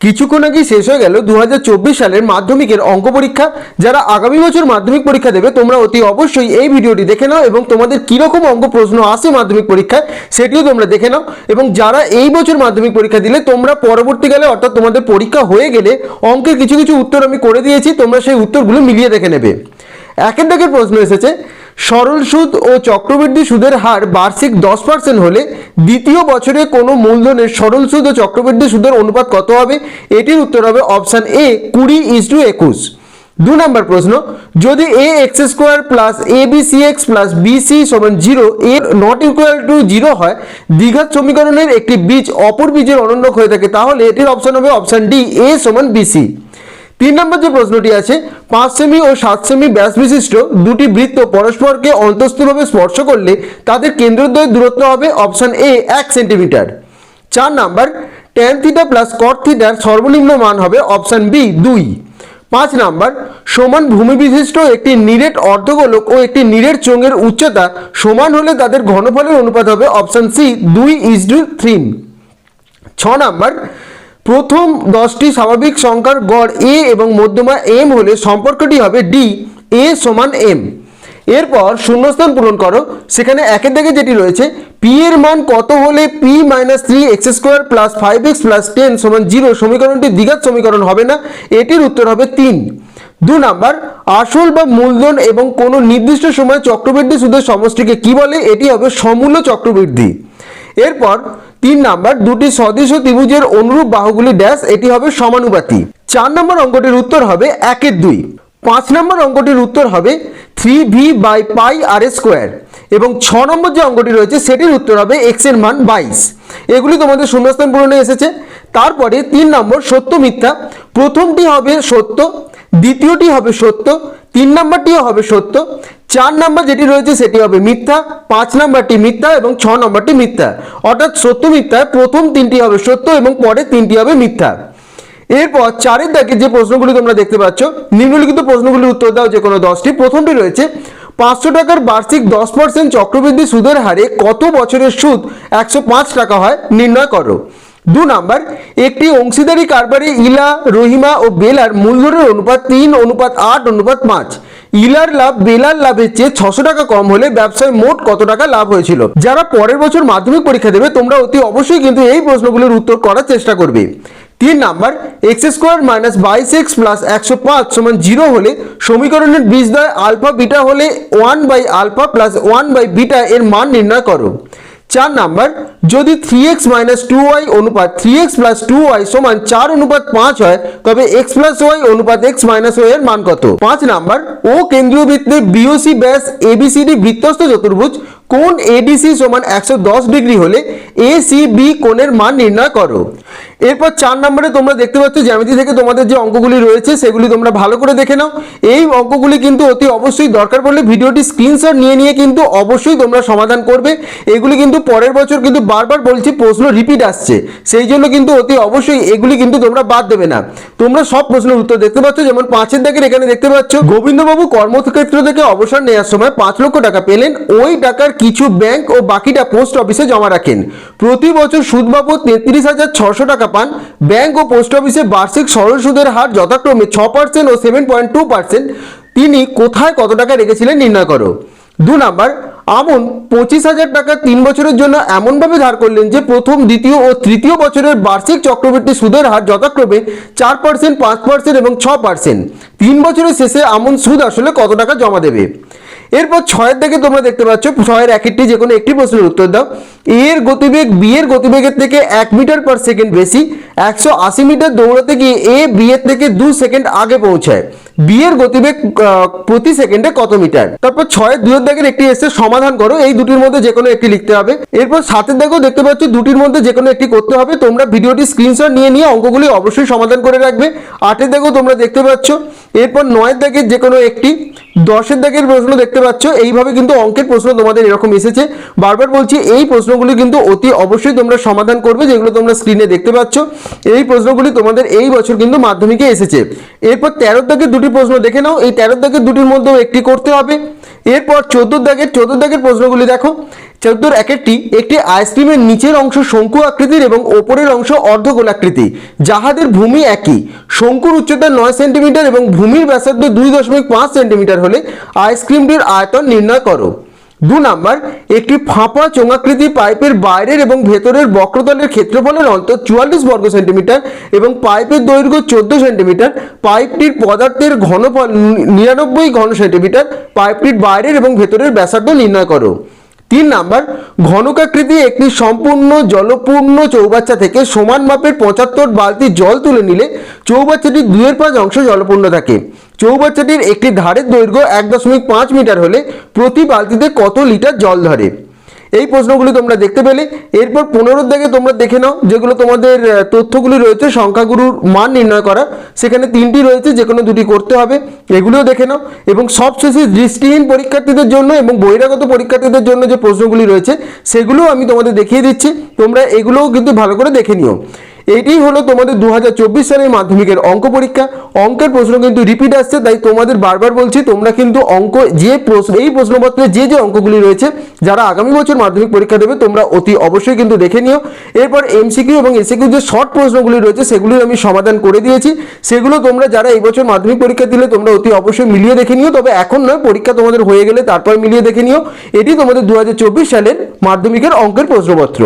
কিছুক্ষণ আগেই শেষ হয়ে গেল দু হাজার চব্বিশ সালের মাধ্যমিকের অঙ্ক পরীক্ষা। যারা আগামী বছর মাধ্যমিক পরীক্ষা দেবে, তোমরা অতি অবশ্যই এই ভিডিওটি দেখে নাও এবং তোমাদের কীরকম অঙ্ক প্রশ্ন আসে মাধ্যমিক পরীক্ষায়, সেটিও তোমরা দেখে নাও। এবং যারা এই বছর মাধ্যমিক পরীক্ষা দিলে, তোমরা পরবর্তীকালে, অর্থাৎ তোমাদের পরীক্ষা হয়ে গেলে, অঙ্কের কিছু কিছু উত্তর আমি করে দিয়েছি, তোমরা সেই উত্তরগুলো মিলিয়ে দেখে নেবে। একের দাগের প্রশ্ন এসেছে, সরল সুদ ও চক্রবৃদ্ধি সুদের হার বার্ষিক দশ পার্সেন্ট হলে দ্বিতীয় বছরে কোনো মূলধনের সরল সুদ ও চক্রবৃদ্ধি সুদের অনুপাত কত হবে? এটির উত্তর হবে অপশান এ, কুড়ি ইস টু একুশ। দু নম্বর প্রশ্ন, যদি a x square plus a b c x plus b c সমান zero a not equal to zero হয়, দ্বিঘাত সমীকরণের একটি বীজ অপর বীজের অনন্যক হয়ে থাকে, তাহলে এটির অপশান হবে অপশান ডি এ সমান বিসি তিন নম্বর যে প্রশ্নটি আছে, পাঁচ সেমি ও সাত সেমি ব্যাস বিশিষ্ট দুটি বৃত্ত পরস্পরকে অন্তস্থভাবে স্পর্শ করলে তাদের কেন্দ্রদ্বয়ের দূরত্ব হবে অপশন এ এক সেন্টিমিটার চার number tan theta plus cot থিটার সর্বনিম্ন মান হবে অপশন বি দুই। পাঁচ নাম্বার, সমান ভূমি বিশিষ্ট একটি নিরেট অর্ধগোলক ও একটি নিরেট চোঙের উচ্চতা সমান হলে তাদের ঘনফলের অনুপাত হবে অপশন সি দুই ইস টু থ্রি ছ নাম্বার প্রথম দশটি স্বাভাবিক সংখ্যার গড় এ এবং মধ্যমা এম হলে সম্পর্কটি হবে ডি এ সমান এম এরপর শূন্যস্থান পূরণ করো। সেখানে একের দিকে যেটি রয়েছে পি এর মান কত হলে p minus three x square plus five x plus ten zero zero সমীকরণটি দ্বিঘাত সমীকরণ হবে না, এটির উত্তর হবে তিন। দু নাম্বার, আসল বা মূলধন এবং কোনো নির্দিষ্ট সময় চক্রবৃদ্ধি সুদের সমষ্টিকে কি বলে? এটি হবে সমূল্য চক্রবৃদ্ধি। এরপর তিন নাম্বার, দুটি সদৃশ ত্রিভুজের অনুরূপ বাহুগুলি ড্যাশ এটি হবে সমানুপাতি। চার নম্বর অঙ্কটির উত্তর হবে একের দুই। পাঁচ নম্বর অঙ্কটির উত্তর হবে three v by pi r square. এবং ছ নম্বর যে অঙ্কটি রয়েছে, সেটির উত্তর হবে এক্সের মান বাইশ। এগুলি তোমাদের শূন্যস্থান পূরণে এসেছে। তারপরে তিন নম্বর সত্য মিথ্যা। প্রথমটি হবে সত্য দ্বিতীয়টি হবে সত্য, তিন নম্বরটিও হবে সত্য, চার নাম্বার যেটি রয়েছে সেটি হবে মিথ্যা, পাঁচ নাম্বারটি মিথ্যা এবং ছ নম্বরটি মিথ্যা। অর্থাৎ সত্য মিথ্যায় প্রথম তিনটি হবে সত্য এবং পরের তিনটি হবে মিথ্যা। এরপর চারের দাগে যে প্রশ্নগুলি তোমরা দেখতে পাচ্ছ, নিম্নলিখিত প্রশ্নগুলির উত্তর দাও যে কোনো দশটি। প্রথমটি রয়েছে, পাঁচশো টাকার বার্ষিক দশ পার্সেন্ট চক্রবৃদ্ধি সুদের হারে কত বছরের সুদ একশো পাঁচ টাকা হয়? নির্ণয় করো। দু নাম্বার, একটি অংশীদারি কারবারে ইলা, রহিমা ও বেলার মূলধনের অনুপাত তিন, অনুপাত আট, অনুপাত পাঁচ। ইলার লাভ বেলার লাভের চেয়ে ছশো টাকা কম হলে ব্যবসায় মোট কত টাকা লাভ হয়েছিল? যারা পরের বছর মাধ্যমিক পরীক্ষা দেবে, তোমরা অতি অবশ্যই কিন্তু এই প্রশ্নগুলোর উত্তর করার চেষ্টা করবে। তিন নাম্বার এক্স স্কোয়ার মাইনাস বাইশ এক্স প্লাস একশো পাঁচ সমান জিরো হলে সমীকরণের বীজদ্বয় আলফা বিটা হলে one by alpha plus one by beta এর মান নির্ণয় করো। চার নাম্বার, যদি three x minus two y অনুপাত three x plus two y সমান চার অনুপাত পাঁচ হয়, তবে এক্স প্লাস ওয়াই অনুপাত এক্স মাইনাস ওয়াই এর মান কত? পাঁচ নাম্বার, ও কেন্দ্রীয় বৃত্তে বিওসি ব্যাস এবিসিডি বৃত্তস্থ চতুর্ভুজ কোন এডিসি সমান একশো দশ ডিগ্রি হলে এ সি বি কোণের মান নির্ণয় করো। এরপর চার নম্বরে তোমরা দেখতে পাচ্ছ জ্যামিতি থেকে তোমাদের যে অঙ্কগুলি রয়েছে, সেগুলি তোমরা ভালো করে দেখে নাও। এই অঙ্কগুলি কিন্তু অতি অবশ্যই দরকার পড়লে ভিডিওটি স্ক্রিনশট নিয়ে নিয়ে কিন্তু অবশ্যই তোমরা সমাধান করবে। এগুলি কিন্তু পরের বছর কিন্তু বারবার বলছি, প্রশ্ন রিপিট আসছে। সেই জন্য কিন্তু অতি অবশ্যই এগুলি কিন্তু তোমরা বাদ দেবে না। তোমরা সব প্রশ্নের উত্তর দেখতে পাচ্ছ, যেমন পাঁচের দাগের এখানে দেখতে পাচ্ছ, গোবিন্দবাবু কর্মক্ষেত্র থেকে অবসর নেওয়ার সময় পাঁচ লক্ষ টাকা পেলেন, ওই টাকার কিছু ব্যাংক ও বাকিটা পোস্ট অফিসে জমা রাখেন। প্রতি বছর সুদ বাবদ তেত্রিশ হাজার ছশো টাকা পান। ব্যাংক ও পোস্ট অফিসে বার্ষিক সরল সুদের হার যথাক্রমে ছ পার্সেন্ট ও সেভেন পয়েন্ট টু পার্সেন্ট তিনি কোথায় কত টাকা রেখেছিলেন নির্ণয় করো। দু নাম্বার, আমন পঁচিশ হাজার টাকা তিন বছরের জন্য এমনভাবে ধার করলেন যে প্রথম, দ্বিতীয় ও তৃতীয় বছরের বার্ষিক চক্রবৃদ্ধি সুদের হার যথাক্রমে চার পার্সেন্ট পাঁচ পার্সেন্ট এবং ছ পার্সেন্ট তিন বছরের শেষে আমন সুদ আসলে কত টাকা জমা দেবে? এরপর ছয়ের দিকে তোমরা দেখতে পাচ্ছ, ছয়ের এক একটি যে কোনো একটি প্রশ্নের উত্তর দাও। এর গতিবেগ বি এর গতিবেগের থেকে এক মিটার পার সেকেন্ড বেশি, একশো আশি মিটার দৌড়াতে গিয়ে এ বি এর থেকে দু সেকেন্ড আগে পৌঁছায়। বি এর গতিবেগ প্রতি সেকেন্ডে কত মিটার? তারপর ছয়ের দুয়ের দাগের একটি এসে সমাধান করো, এই দুটির মধ্যে যে কোনো একটি লিখতে হবে। এরপর সাতের দাগেও দেখতে পাচ্ছ দুটির মধ্যে যে কোনো একটি করতে হবে। তোমরা ভিডিওটি স্ক্রিনশট নিয়ে নিয়ে অঙ্কগুলি অবশ্যই সমাধান করে রাখবে। আটের দাগেও তোমরা দেখতে পাচ্ছ। এরপর নয়ের দাগের যে কোনো একটি, দশের দাগের প্রশ্ন দেখতে পাচ্ছ। এইভাবে কিন্তু অঙ্কের প্রশ্ন তোমাদের এরকম এসেছে। বারবার বলছি, এই প্রশ্নগুলি কিন্তু অতি অবশ্যই তোমরা সমাধান করবে, যেগুলো তোমরা স্ক্রিনে দেখতে পাচ্ছ। এই প্রশ্নগুলি তোমাদের এই বছর কিন্তু মাধ্যমিকে এসেছে। এরপর তেরোর দাগের দুটি প্রশ্ন দেখে নাও। এই তেরো দাগের দুটির মধ্যেও একটি করতে হবে। এরপর চোদ্দ দাগের চোদ্দ দাগের প্রশ্নগুলি দেখো। চোদ্দোর একেরটি একটি আইসক্রিমের নিচের অংশ শঙ্কু আকৃতির এবং ওপরের অংশ অর্ধগোলাকৃতি যাহাদের ভূমি একই। শঙ্কুর উচ্চতা নয় সেন্টিমিটার এবং ভূমির ব্যাসার্ধ দুই দশমিক পাঁচ সেন্টিমিটার হলে আইসক্রিমটির আয়তন নির্ণয় করো। দু নাম্বার, একটি ফাঁপা চোঙাকৃতি পাইপের বাইরের এবং ভেতরের বক্রতলের ক্ষেত্রফলের অন্তর চুয়াল্লিশ বর্গ সেন্টিমিটার এবং পাইপের দৈর্ঘ্য চোদ্দ সেন্টিমিটার। পাইপটির পদার্থের ঘনফল নিরানব্বই ঘন সেন্টিমিটার। পাইপটির বাইরের এবং ভেতরের ব্যাসার্ধ নির্ণয় করো। তিন নাম্বার, ঘনকাকৃতি একটি সম্পূর্ণ জলপূর্ণ চৌবাচ্চা থেকে সমান মাপের পঁচাত্তর বালতি জল তুলে নিলে চৌবাচ্চাটির দুয়ের পাঁচ অংশ জলপূর্ণ থাকে। চৌবাচ্চাটির একটি ধারের দৈর্ঘ্য এক দশমিক পাঁচ মিটার হলে প্রতি বালতিতে কত লিটার জল ধরে? এই প্রশ্নগুলি তোমরা দেখতে পেলে। এরপর পনেরোর দাগে তোমরা দেখে নাও, যেগুলো তোমাদের তথ্যগুলি রয়েছে, সংখ্যাগুরুর মান নির্ণয় করা। সেখানে তিনটি রয়েছে যে কোনো দুটি করতে হবে, এগুলিও দেখে নাও। এবং সবশেষে দৃষ্টিহীন পরীক্ষার্থীদের জন্য এবং বহিরাগত পরীক্ষার্থীদের জন্য যে প্রশ্নগুলি রয়েছে সেগুলোও আমি তোমাদের দেখিয়ে দিচ্ছি। তোমরা এগুলোও কিন্তু ভালো করে দেখে নিও। এইটি হলো তোমাদের দু হাজার চব্বিশ সালের মাধ্যমিকের অঙ্ক পরীক্ষা। অঙ্কের প্রশ্ন কিন্তু রিপিট আসছে, তাই তোমাদের বারবার বলছি, তোমরা কিন্তু অঙ্ক যে প্রশ্ন এই প্রশ্নপত্রে যে যে অঙ্কগুলি রয়েছে, যারা আগামী বছর মাধ্যমিক পরীক্ষা দেবে, তোমরা অতি অবশ্যই কিন্তু দেখে নিও। এরপর এমসিকিউ এবং এসিকিউ যে শর্ট প্রশ্নগুলি রয়েছে, সেগুলির আমি সমাধান করে দিয়েছি। সেগুলো তোমরা যারা এই বছর মাধ্যমিক পরীক্ষা দিলে, তোমরা অতি অবশ্যই মিলিয়ে দেখে নিও। তবে এখন নয়, পরীক্ষা তোমাদের হয়ে গেলে তারপর মিলিয়ে দেখে নিও। এটি তোমাদের দু হাজার চব্বিশ সালের মাধ্যমিকের অঙ্কের প্রশ্নপত্র।